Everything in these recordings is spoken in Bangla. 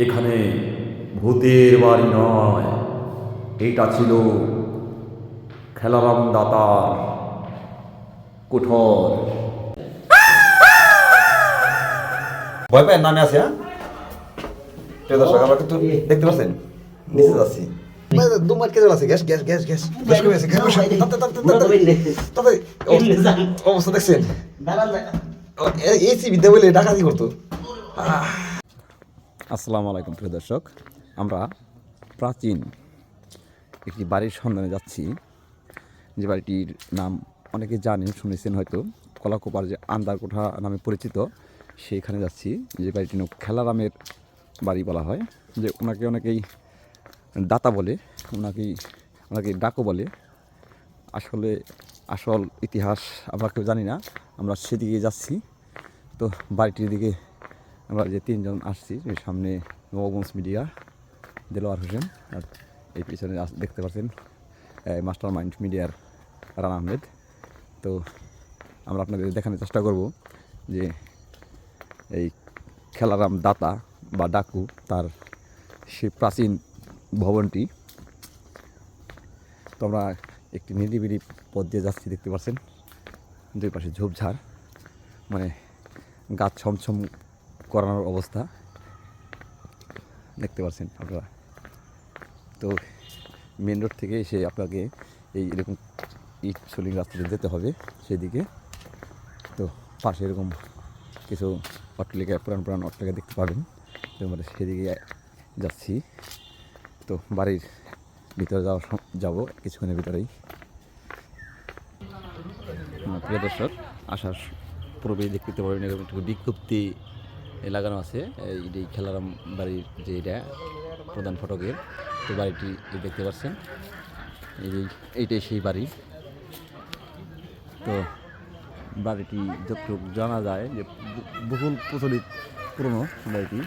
এখানে ভূতের বাড়ি নয়। এটা ছিল খেলারাম দাতার কুঠর। ভয় পায় নামে আছে হ্যাঁ? প্রিয় দর্শক আমরা কিন্তু দেখতে পাচ্ছেন নিচে যাচ্ছি। কেজল আছে gas gas gas gas gas কমে আছে গ্যাস কমে আছে। তাতে, তাতে, তাতে, তাতে, অবস্থা- অবস্থা দেখছেন। এসি বিদ্যা বলে ডাকাতি করতো। আসসালামু আলাইকুম, প্রিয় দর্শক। আমরা প্রাচীন একটি বাড়ির সন্ধানে যাচ্ছি। যে বাড়িটির নাম অনেকে জানেন, শুনেছেন হয়তো। কলাকোপার যে আন্দারকোঠা নামে পরিচিত, সেইখানে যাচ্ছি। যে বাড়িটি খেলারামের বাড়ি বলা হয়। যে ওনাকে অনেকেই দাতা বলে, ওনাকেই ওনাকে ডাকো বলে। আসলে আসল ইতিহাস আমরা কেউ জানি না। আমরা সেদিকে যাচ্ছি। তো বাড়িটির দিকে আমরা যে তিনজন আসছি, এই সামনে নবগঞ্জ মিডিয়া, দেলোয়ার হোসেন আর এই পিছনে দেখতে পাচ্ছেন মাস্টার মাইন্ড মিডিয়ার রান আহমেদ। তো আমরা আপনাদের দেখানোর চেষ্টা করব যে এই খেলারাম দাতা বা ডাকু, তার সেই প্রাচীন ভবনটি। তো আমরা একটি নিরিবিলি পথ দিয়ে যাচ্ছি, দেখতে পাচ্ছেন, দুই পাশে ঝোপঝাড় মানে গাছ ছমছম করানোর অবস্থা। দেখতে পাচ্ছেন আপনারা। তো মেন রোড থেকে এসে আপনাকে এই এরকম ইট সোলিং রাস্তাতে যেতে হবে সেদিকে। তো পাশে এরকম কিছু অট্টালিকা, পুরান পুরান অট্টালিকা দেখতে পাবেন। তো আমরা সেদিকে যাচ্ছি। তো বাড়ির ভিতরে যাওয়ার যাব কিছুক্ষণের ভিতরেই। প্রিয় দর্শক, আসার পূর্বেই দেখতে পাবেন এরকম একটু বিজ্ঞপ্তি লাগানো আছে। এই খেলারাম বাড়ির যে এটা, প্রধান ফটকের, তো বাড়িটি দেখতে পাচ্ছেন। এই এইটাই সেই বাড়ি। তো বাড়িটি যতটুকু জানা যায় যে বহু- বহুল প্রচলিত পুরনো বাড়িটি।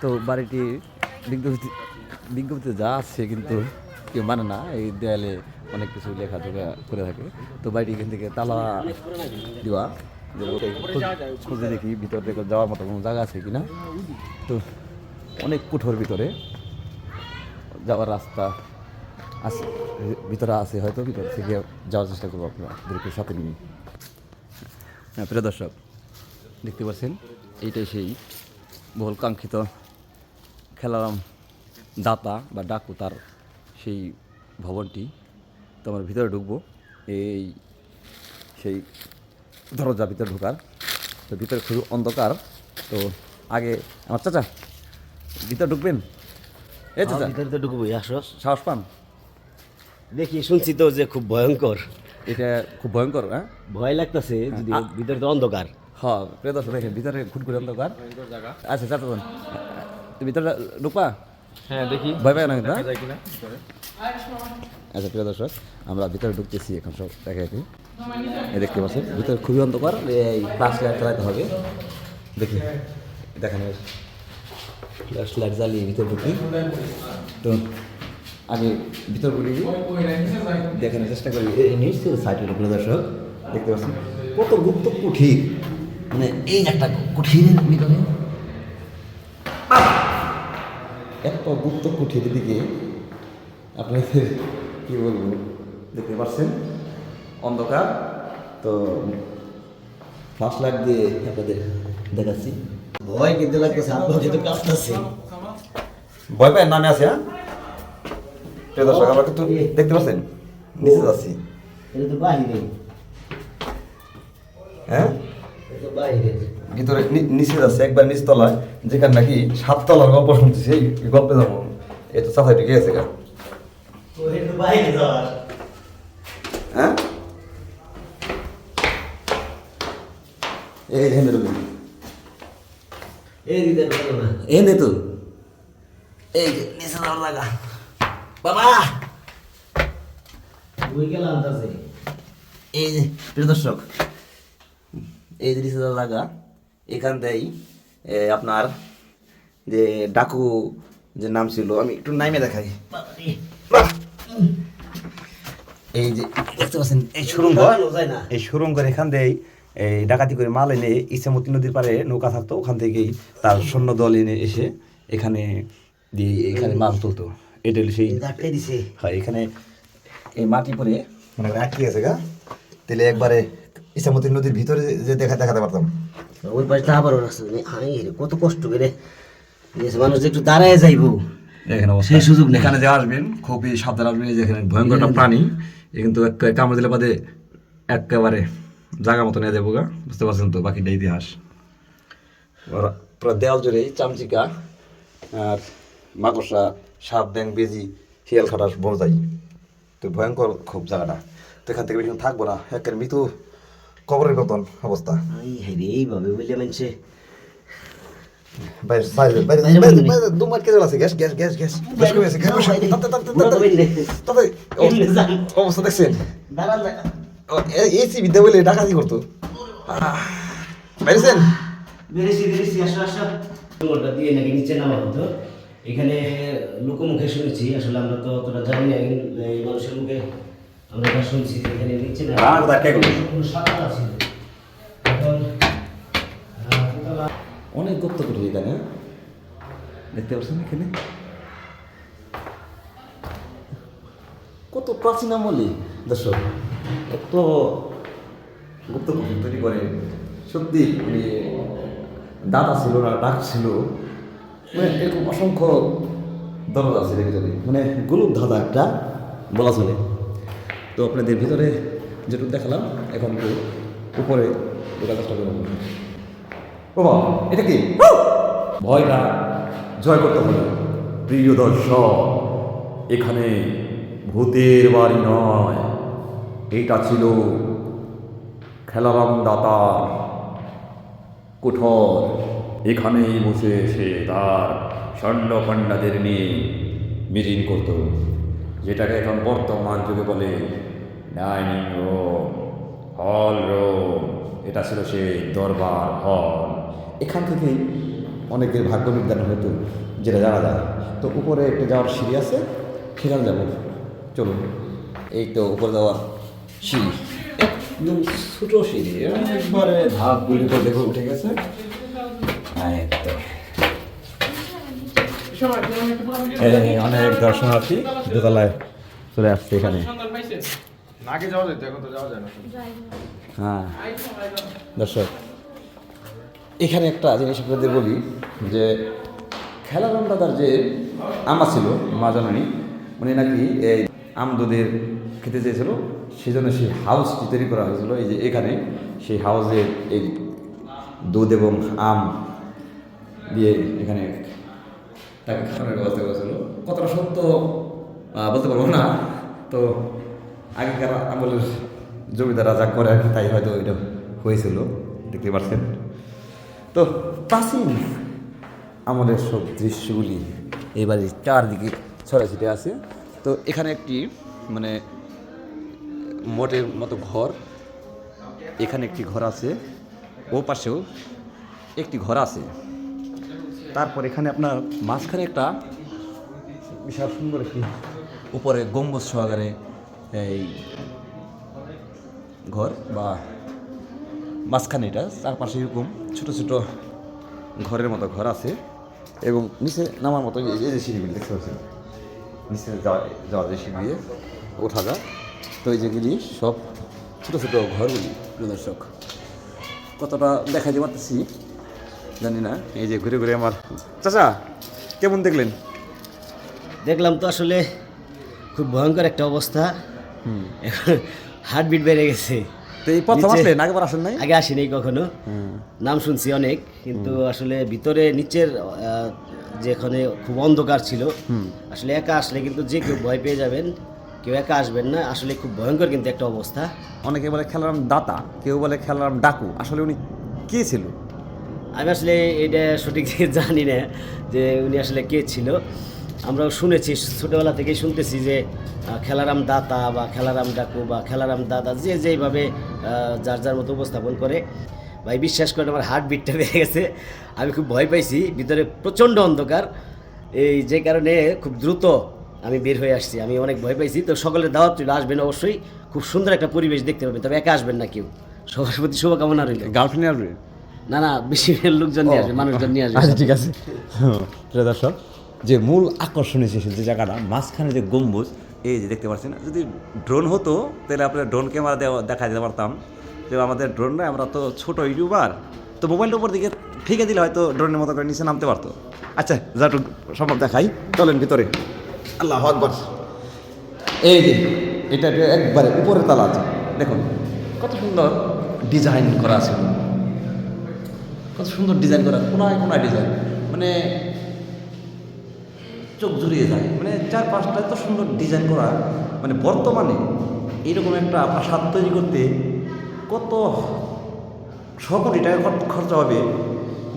তো বাড়িটি বিজ্ঞপ্তি, বিজ্ঞপ্তিতে যা আছে কিন্তু কেউ মানে না, এই দেয়ালে অনেক কিছু লেখা লেখাজোখা করে থাকে। তো বাড়িটি এখান থেকে তালা দেওয়া। খোঁজ- দেখি ভিতর থেকে যাওয়ার মতো কোনো জায়গা আছে কিনা। তো অনেক কুঠোর ভিতরে যাওয়ার রাস্তা আছে। ভিতরে আছে হয়তো ভিতর থেকে যাওয়ার চেষ্টা করব আপনাদেরকে সাথে নিয়ে। হ্যাঁ প্রিয় দর্শক দেখতে পাচ্ছেন এইটাই সেই বহুল কাঙ্ক্ষিত খেলারাম দাতা বা ডাকু তার সেই ভবনটি। তো আমরা ভিতরে ঢুকবো। এই সেই দরজা ভিতরে ঢোকার। তো ভিতরে খুবই অন্ধকার। তো আগে আমার চাচা ভিতরে ঢুকবেন? এ চাচা। ভিতরে তো ঢুকবোই আসো। সাহস পান? দেখি শুনছি তো যে খুব ভয়ঙ্কর। এটা খুব ভয়ঙ্কর হ্যাঁ? ভয় লাগতেছে যদি ভিতরে তো অন্ধকার। হ্যাঁ প্রিয় দর্শক দেখেন ভিতরে অন্ধকার। আচ্ছা চাচা তুমি ভিতরে ঢুকবা? হ্যাঁ দেখি। ভয় পায় না কিন্তু হ্যাঁ? আচ্ছা প্রিয় দর্শক আমরা ভিতরে ঢুকতেছি এখন সব দেখা দেখি এই দেখতে পাচ্ছেন, ভিতরে খুবই অন্ধকার, এই ফ্লাশ লাইট চালাতে হবে। দেখি, দেখেন ফ্লাশ লাইট জ্বালিয়ে ভিতরে ঢুকি। তো, আগে ভিতর ঢুকি। দেখানোর চেষ্টা করি। নিশ্চয় সাইটের প্রিয় দর্শক, দেখতে পাচ্ছেন? কত গুপ্ত কুঠির। মানে এই একটা কুঠিরের ভিতরে। এত গুপ্ত কুঠির দিকে আপনাদের কী বলব? দেখতে পাচ্ছেন? অন্ধকার। তো ফ্লাশ লাইট দিয়ে আপনাদের দেখাচ্ছি। ভয় কিন্তু লাগতেছে আপনার কিন্তু কাঁপতেছে। ভয় পায় নামে আছে হ্যাঁ? প্রিয় দর্শক আমরা কিন্তু দেখতে পাচ্ছেন নিচে যাচ্ছি। এটা তো বাহিরে হ্যাঁ? ভিতরে নিচে যাচ্ছে একবার নিচ তলায় যেখানে নাকি সাত তলার গল্প শুনতেছি এই গল্পে যাব। গা। এটা তো বাহিরে যাওয়ার। হ্যাঁ? এই হেন্দে ঢুকে এই দিতে পারব না। এই নে তো। এই যে নিচে যাওয়ার লাগা বাবা! ওই গেলাম তাছে এই যে প্রিয় দর্শক এই যে নিচে যাওয়ার জায়গা এখান থেকেই আপনার যে ডাকু যে নাম ছিল আমি একটু নাইমে দেখাই! এই যে দেখতে পাচ্ছেন এই সুরঙ্গ। এই সুরঙ্গের এখান থেকেই এই ডাকাতি করে মাল এনে ইসামতি নদীর পারে নৌকা থাকতো ওখান থেকেই তার সৈন্য দল এনে এসে এখানে দিয়ে এখানে মাল তুলতো। এটা হলো সেই দিছে। হয় এখানে এই মাটি পরে মানে আটকে গেছে গা। তাহলে একবারে ইসামতি নদীর ভিতরে যে দেখা দেখাতে পারতাম। ওই পাশে তো আবার কত কষ্ট করে। মানুষ একটু দাঁড়ায় যাইবো। সেই সুযোগ এখানে যে আসবেন খুবই সাবধান আসবেন এই যে এখানে ভয়ঙ্কর একটা প্রাণী। কিন্তু এক কামড় দিলে বাদে একেবারে জায়গা মতো নিয়ে যাব গা বুঝতে পারছেন তো বাকিটা ইতিহাস। পুরো দেওয়াল জুড়ে চামচিকা আর মাকড়সা সাপ ব্যাং বেজি শিয়াল খাটাস বড় যাই তো ভয়ঙ্কর খুব জায়গাটা তো এখান থেকে বেশি থাকব না একের মৃত্যু কবরের মতন অবস্থা। এইভাবে বললে মানুষে। বাইরে বাইরে বাইরে বাইরে বাইরে বাইরে। বাইরে দু মাইট কেজে আছে gas gas gas gas. Gas কমে আছে গ্যাস কমে আছে। তাতে তাতে তাতে তাতে এমনি যান। অবস্থা দেখছেন? দাঁড়ান। এসি বিদ্যা বলে ডাকাতি করতো। আহ, বাইরেছেন বেরেছি বেরেছি আসো আসো। ওটা দিয়ে নাকি নিচে নামা হতো এখানে লোকমুখে শুনেছি আসলে আমরা তো অতটা জানি না এই মানুষের মুখে আমরা যা শুনছি এখানে নিচে না সাদা ছিল। এখন অনেক গুপ্ত করে এখানে দেখতে পাচ্ছেন এখানে? কত প্রাচীন আমলে দর্শক। কত গুপ্ত কুঠি তৈরি করে, সত্যি মানে দাদা ছিল না, ডাক ছিল। মানে এরকম অসংখ্য দরজা আছে এর ভিতরে। মানে গোলক ধাঁধা একটা বলা চলে। তো আপনাদের ভিতরে যেটুকু দেখালাম, এখন উপরে ঢোকার চেষ্টা করব বাবা এটা কি? ভয়টা জয় করতে হবে। প্রিয় দর্শক, এখানে ভূতের বাড়ি নয়। এটা ছিল খেলারাম দাতার কুঠর। এখানেই বসে সে তার স্বর্ণপাণ্ডাদের নিয়ে মিটিং করত, যেটাকে এখন বর্তমান যুগে বলে ডাইনিং রুম, হল রুম। এটা ছিল সে দরবার হল। এখান থেকেই অনেকের ভাগ্য নির্ধারণ হতো যেটা জানা যায়। তো উপরে একটা যাওয়ার সিঁড়ি আছে, সেখানে যাব। চলুন। এই তো উপরে যাওয়ার সিঁড়ি একদম ছোটো সিঁড়ি একবারে ধাপগুলি করে দেখো উঠে গেছে। একদম। অনেক দর্শনার্থী দোতলায় চলে আসছে এখানে। আগে যাওয়া তো যাওয়া যায় না। হ্যাঁ। দর্শক এখানে একটা জিনিস আপনাদের বলি যে খেলারাম দাদার যে আমা ছিল মা জননী উনি নাকি এই আম দুধের খেতে চেয়েছিল। সেজন্য সেই হাউসটি তৈরি করা হয়েছিল, এই যে এখানে, সেই হাউসের এই দুধ এবং আম দিয়ে এখানে তাকে খাওয়ানোর ব্যবস্থা করেছিল কতটা সত্য বলতে পারব না। তো আগেকার আমলের জমিদাররা যা করে আর তাই হয়তো এটা হয়েছিল, দেখতে পাচ্ছেন। তো প্রাচীন আমলের সব দৃশ্যগুলি এবারে চারদিকে ছড়াছিটে আছে। তো এখানে একটি মানে মোটের মতো ঘর। এখানে একটি ঘর আছে। ও পাশেও একটি ঘর আছে। তারপর এখানে আপনার মাঝখানে একটা বিশাল সুন্দর একটি উপরে গম্বুজ সহকারে এই ঘর বা মাঝখানে এটা। চারপাশে এরকম ছোট ছোট ঘরের মতো ঘর আছে এবং নিচে নামার মতো এই যে সিঁড়িগুলি দেখতে পাচ্ছেন? নিচে যাওয়া যাওয়া যায় সিঁড়ি দিয়ে, ওঠা যায়। তো এই যেগুলি সব ছোটো ছোটো ঘরগুলি দর্শক কতটা দেখাইতে পারতেছি জানি না। এই যে ঘুরে ঘুরে আমার চাচা কেমন দেখলেন? দেখলাম তো আসলে খুব ভয়ঙ্কর একটা অবস্থা। হার্টবিট বেড়ে গেছে। তো এই প্রথম আসলেন আগেবার আসেন নাই? আগে আসিনি কখনো। নাম শুনছি অনেক কিন্তু আসলে ভিতরে নিচের যেখানে খুব অন্ধকার ছিল আসলে একা আসলে কিন্তু যে কেউ ভয় পেয়ে যাবেন কেউ একা আসবেন না আসলে খুব ভয়ঙ্কর কিন্তু একটা অবস্থা। অনেকে বলে খেলারাম দাতা কেউ বলে খেলারাম ডাকু। আসলে উনি কে ছিল? আমি আসলে এটা সঠিক জানি না যে উনি আসলে কে ছিল। আমরাও শুনেছি ছোটোবেলা থেকেই শুনতেছি যে খেলারাম দাতা বা খেলারাম ডাকু বা খেলারাম দাদা যে যেইভাবে যার যার মতো উপস্থাপন করে। ভাই বিশ্বাস করেন আমার হার্ট বিটটা বেড়ে গেছে। আমি খুব ভয় পাইছি ভিতরে প্রচণ্ড অন্ধকার। এই যে কারণে খুব দ্রুত আমি বের হয়ে আসছি আমি অনেক ভয় পাইছি। তো সকলের দাওয়াত ছিল আসবেন অবশ্যই। খুব সুন্দর একটা পরিবেশ দেখতে পাবেন তবে একা আসবেন না কেউ। সবার প্রতি শুভকামনা রইল। গার্লফ্রেন্ড আসবে? না না বেশি লোকজন নিয়ে আসবে মানুষজন নিয়ে আসবে। আচ্ছা ঠিক আছে। প্রিয় দর্শক যে মূল আকর্ষণ এসেছে যে জায়গাটা মাঝখানে যে গম্বুজ এই যে দেখতে পাচ্ছেন যদি ড্রোন হতো তাহলে আপনার ড্রোন ক্যামেরা দেওয়া দেখা দিতে পারতাম। যে আমাদের ড্রোন নয় আমরা তো ছোট ইউটিউবার। তো মোবাইলের উপর দিকে ফেঁকে দিলে হয়তো ড্রোনের মতো করে নিচে নামতে পারতো। আচ্ছা যাটু সম্ভব দেখাই। চলেন ভিতরে। আল্লাহ আকবর। এই যে, এটা একবারে উপরে তালা আছে, দেখুন। কত সুন্দর ডিজাইন করা আছে। কত সুন্দর ডিজাইন করা, কোনায় কোনায় ডিজাইন। মানে চোখ জুড়িয়ে যায়। মানে চার পাঁচটা এত সুন্দর ডিজাইন করা মানে বর্তমানে এইরকম একটা প্রাসাদ তৈরি করতে কত শ কোটি টাকা খর- খরচা হবে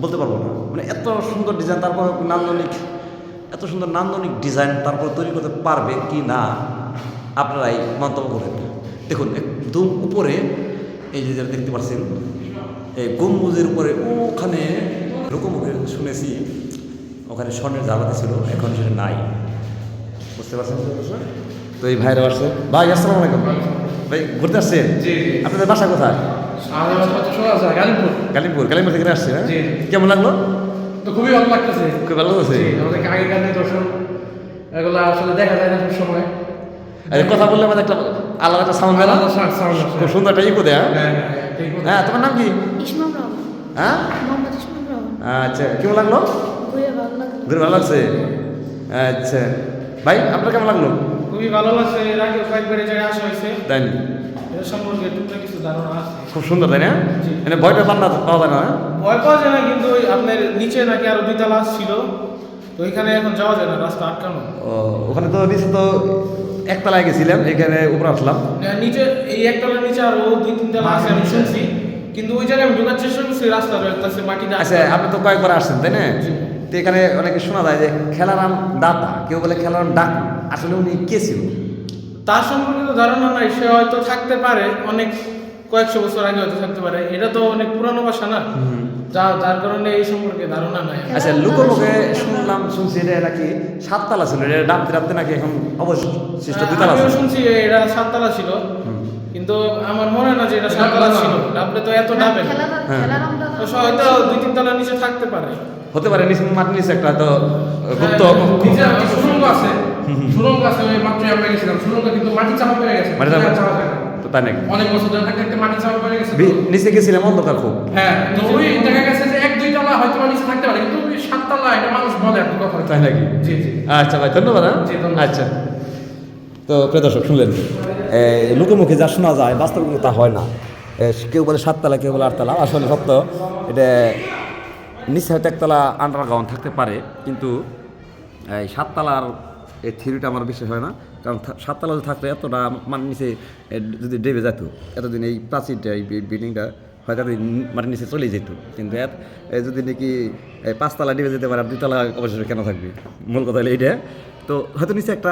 বলতে পারব না। মানে এত সুন্দর ডিজাইন, তারপর নান্দনিক এত সুন্দর নান্দনিক ডিজাইন তারপর তৈরি করতে পারবে কি না আপনারাই মন্তব্য করেন দেখুন একদম উপরে এই যে যেটা দেখতে পাচ্ছেন এই গম্বুজের উপরে ওখানে লোকমুখে শুনেছি ওখানে স্বর্ণের জ্বালাতে ছিল এখন সেটা নাই। বুঝতে পারছেন? তো এই ভাইরা আসছে। ভাই আসসালামু আলাইকুম। ভাই ঘুরতে আসছেন। আপনাদের বাসা কোথায়? শোনা কালিমপুর কালিমপুর থেকে আসছে হ্যাঁ? কেমন লাগল? তো খুবই ভালো লাগতেছে। খুব ভালো লাগছে আমাদের আগেকার নিদর্শন এগুলো আসলে দেখা যায় না সব সময়। আরে কথা বললে আমাদের একটা আলাদা একটা সাউন্ড sound আসে। খুব সুন্দর একটা ইকো দেয় হ্যাঁ? হ্যাঁ, হ্যাঁ, ঠিক হ্যাঁ তোমার নাম কি? হ্যাঁ? আচ্ছা কেমন লাগল? ঘুরে ভালো লাগছে? আচ্ছা। ভাই আপনার কেমন লাগল? খুবই ভালো লাগছে। এর আগে কয়েকবার এই জায়গায় আসা হয়েছে। তাই না? খুব সুন্দর তাই না? মানে ভয়টা পান্না পাওয়া যায় না হ্যাঁ? ভয় পাওয়া যায় না কিন্তু ওই আপনার নিচে নাকি আরও দুই তালা ছিল তো ওইখানে এখন যাওয়া যায় না রাস্তা আটকানো। ওখানে তো নিচে তো একতলায় গেছিলাম এখানে উপরে আসলাম। না, নিচে এই একতলার নিচে আরও দুই তিন তালা আছে আমি শুনছি কিন্তু ওই জায়গায় আমি ঢোকার চেষ্টা করছি রাস্তা রয়েছে মাটিতে আচ্ছা আপনি তো কয়েকবার আসছেন তাই না? তো এখানে অনেকে শোনা যায় যে খেলারাম দাতা কেউ বলে খেলারাম ডাক আসলে উনি কে ছিল? তার সম্পর্কে তো ধারণা নাই সে হয়তো থাকতে পারে অনেক কয়েকশো বছর আগে হয়তো থাকতে পারে। এটা তো অনেক পুরানো বাসা না। যা যার কারণে এই সম্পর্কে ধারণা নাই। আচ্ছা লোকমুখে শুনলাম শুনছি এটা নাকি সাততলা ছিল এটা ডাবতে ডাবতে নাকি এখন অবশিষ্ট দুতলা আমিও শুনছি এটা সাততলা ছিল। কিন্তু আমার মনে হয় না যে এটা সাততলা ছিল। ডাবলে তো এত ডাবে হ্যাঁ। তো সে হয়তো দুই তিন তলার নিচে থাকতে পারে। হতে পারে নিচে মাটির নিচে একটা তো গুপ্ত সুরঙ্গ আছে। সুরঙ্গ আছে ওই মাত্রই আমরা গেছিলাম। সুরঙ্গ কিন্তু মাটি চাপা পড়ে গেছে। মাটি চাপা- তো তাই নাকি অনেক বছর ধরে থাকতে থাকতে মাটি চাপা পড়ে গেছে নিচে গেছিলাম অন্ধকার খুব। হ্যাঁ তো ওই দেখা গেছে যে এক দুই তলা হয়তো নিচে থাকতে পারে কিন্তু সাততলা এটা মানুষ বলে আর কথা তাই নাকি? জি জি। আচ্ছা ভাই ধন্যবাদ হ্যাঁ? ধন্যবাদ। আচ্ছা। তো প্রিয় দর্শক শুনলেন? লোকে মুখে যা শোনা যায় বাস্তব কিন্তু তা হয় না। কেউ বলে সাততলা কেউ বলে আটতলা আসলে সত্য এটা নিচে হয়তো একতলা আন্ডারগ্রাউন্ড থাকতে পারে কিন্তু এই সাততলার এই থিওরিটা আমার বিশ্বাস হয় না। কারণ সাততলা থাকতো, এতটা মানে নিচে যদি ডেবে যেত, এতদিন এই প্রাচীরটা এই বিল্ডিংটা হয়তো মাটির নিচে চলে যেত। কিন্তু এত যদি নাকি পাঁচতলা ডেবে যেতে পারে দুতলা অবশ্যই কেন থাকবে? মূল কথা হলো এইটা। তো হয়তো নিচে একটা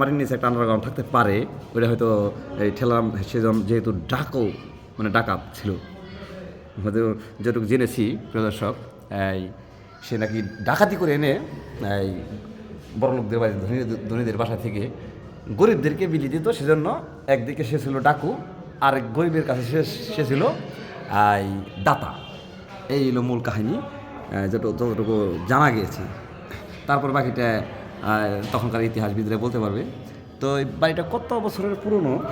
মাটির নিচে একটা আন্ডারগ্রাউন্ড থাকতে পারে। ওইটা হয়তো এই ঠেলাম সেজন যেহেতু ডাকও মানে ডাকাত ছিল। হয়তো যেটুকু জেনেছি, প্রিয় দর্শক, এই সে নাকি ডাকাতি করে এনে, এই বড় লোকদের বাড়ি ধনী ধনীদের বাসা থেকে গরিবদেরকে বিলি দিত, সেজন্য একদিকে সে ছিল ডাকু আর গরিবের কাছে সে সে ছিল এই দাতা। এই হলো মূল কাহিনী যত- যতটুকু জানা গিয়েছে। তারপর বাকিটা তখনকার ইতিহাসবিদরা বলতে পারবে। তো এই বাড়িটা কত বছরের পুরনো?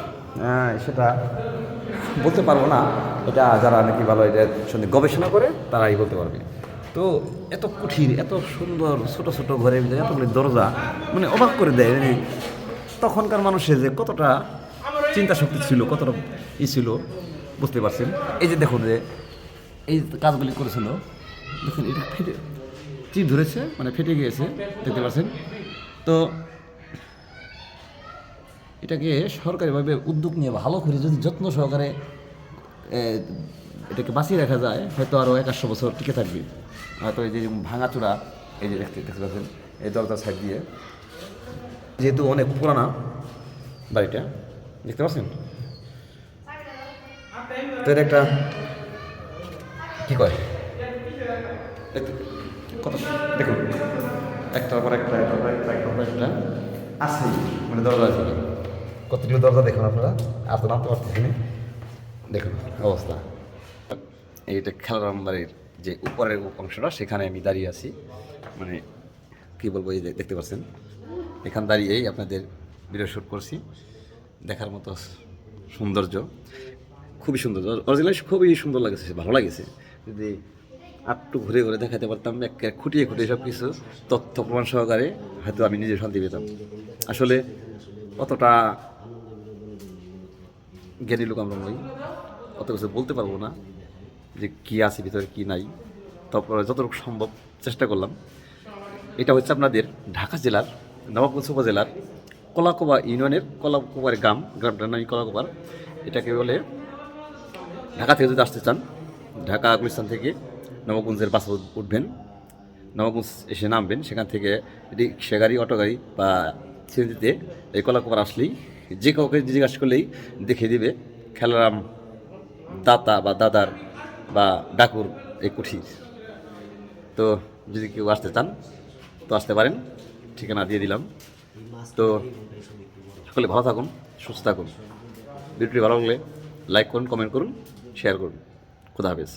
সেটা বলতে পারব না। এটা যারা নাকি ভালো এটা সঙ্গে গবেষণা করে, তারাই বলতে পারবে। তো এত কঠিন, এত সুন্দর, ছোট ছোট ঘরের ভিতরে এতগুলি দরজা মানে অবাক করে দেয়। মানে তখনকার মানুষের যে কতটা চিন্তা শক্তি ছিল, কতটা ই ছিল, বুঝতে পারছেন? এই যে দেখুন যে, এই কাজগুলি করেছিল, দেখুন, এটা ফেটে চিপ ধরেছে? মানে ফেটে গিয়েছে, দেখতে পাচ্ছেন? তো এটাকে সরকারিভাবে উদ্যোগ নিয়ে ভালো করে যদি যত্ন সহকারে এটাকে বাঁচিয়ে রাখা যায়, হয়তো আরও একশো বছর টিকে থাকবে। হয়তো এই যে ভাঙাচোরা, এই যে দেখতে দেখতে পাচ্ছেন, এই দরজার সাইড দিয়ে। যেহেতু অনেক পুরানা বাড়িটা, দেখতে পাচ্ছেন? তো এটা একটা কি কয়? কত দেখুন। একটার পর একটা একটা একটার মানে দরজা আছে। কতগুলো দরজা দেখুন আপনারা? আর তো নামতে পারতেছি দেখুন, অবস্থা। এইটা খেলার বাড়ির যে উপরের অংশটা, সেখানে আমি দাঁড়িয়ে আছি। মানে কী বলব, এই দেখতে পাচ্ছেন, এখান দাঁড়িয়েই আপনাদের ভিডিও শ্যুট করছি। দেখার মতো সৌন্দর্য, খুবই সুন্দর। অরিজিনাল খুবই সুন্দর লাগেছে ভালো লাগেছে যদি আটটু ঘুরে ঘুরে দেখাতে পারতাম, একে খুঁটিয়ে খুঁটিয়ে সব কিছু তথ্য প্রমাণ সহকারে হয়তো আমি নিজে শান্তি পেতাম। আসলে অতটা জ্ঞানী লোক আমরা নই, অত কিছু বলতে পারব না। যে কী আছে, ভিতরে কী নাই, তারপরে যতটুকু সম্ভব চেষ্টা করলাম। এটা হচ্ছে আপনাদের ঢাকা জেলার, নবাবগঞ্জ উপজেলার কলাকোবা ইউনিয়নের কলাকোবার গ্রাম, গ্রামটার নাম কলাকোবার। এটাকে বলে ঢাকা থেকে যদি আসতে চান, ঢাকা গুলিস্তান থেকে নবগঞ্জের বাসে উঠবেন। নবগঞ্জ এসে নামবেন, সেখান থেকে রিক্সা গাড়ি অটো গাড়ি বা সিএনজিতে এই কলাকোবার আসলেই যে কাউকে জিজ্ঞাসা করলেই দেখিয়ে দিবে খেলারাম দাতা বা দাদার বা ডাকুর এই কুঠির তো যদি কেউ আসতে চান, তো আসতে পারেন। ঠিকানা দিয়ে দিলাম। তো সকলে ভালো থাকুন, সুস্থ থাকুন। ভিডিওটি ভালো লাগলে লাইক করুন কমেন্ট করুন শেয়ার করুন। খুদা হাফেজ।